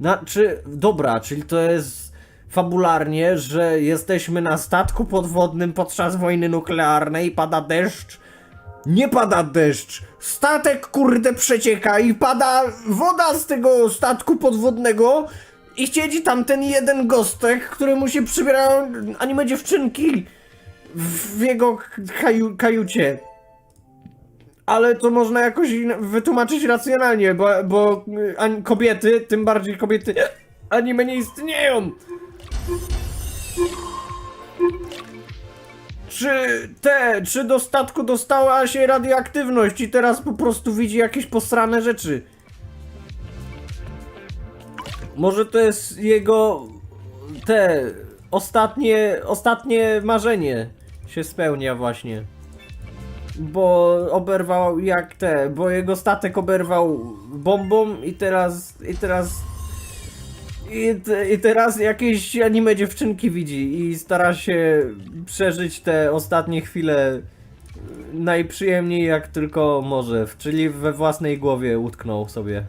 Znaczy, dobra, czyli to jest fabularnie, że jesteśmy na statku podwodnym podczas wojny nuklearnej, pada deszcz. Nie pada deszcz! Statek kurde przecieka i pada woda z tego statku podwodnego i siedzi tam ten jeden gostek, któremu się przybierają anime dziewczynki w jego kaju, kajucie. Ale to można jakoś wytłumaczyć racjonalnie, bo, bo y, kobiety, tym bardziej kobiety anime nie istnieją. Czy te, czy do statku dostała się radioaktywność i teraz po prostu widzi jakieś posrane rzeczy? Może to jest jego te ostatnie, ostatnie marzenie się spełnia właśnie. Bo oberwał jak te, bo jego statek oberwał bombą i teraz, i teraz i, te, I teraz jakieś anime dziewczynki widzi i stara się przeżyć te ostatnie chwile najprzyjemniej jak tylko może, czyli we własnej głowie utknął sobie.